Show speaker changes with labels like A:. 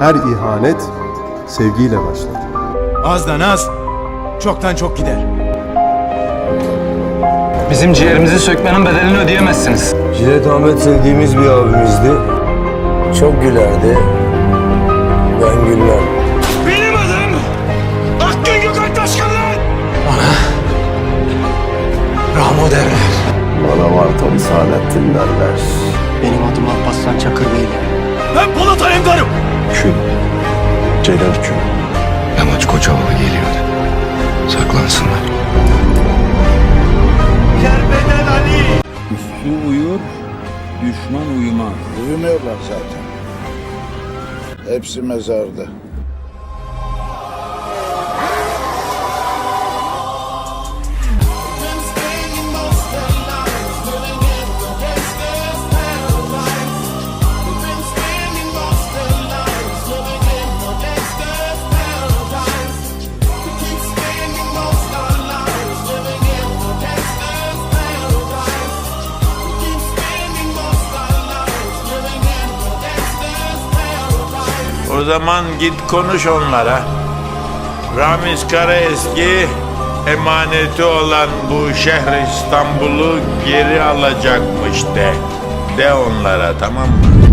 A: Her ihanet sevgiyle başlar.
B: Azdan az, çoktan çok gider.
C: Bizim ciğerimizi sökmenin bedelini ödeyemezsiniz.
D: Cilet Ahmet sevdiğimiz bir abimizdi. Çok gülerdi. Ben gülmem.
B: Benim adım Akgün Gökalp Taşkınlar.
C: Ramo derler.
D: Bana Varta Risalettin derler.
E: Benim adım Alparslan Çakırbeyli.
B: Ben Polat Alemdar'ım.
D: Celal Kül.
C: Yamaç Koçovalı geliyor. Saklansınlar.
B: Kerbeden Ali.
F: Üstü uyur, düşman uyumaz.
G: Uyumuyorlar zaten. Hepsi mezarda.
H: O zaman git konuş onlara. Ramiz Karaeski emaneti olan bu şehir İstanbul'u geri alacakmış de. De onlara tamam mı?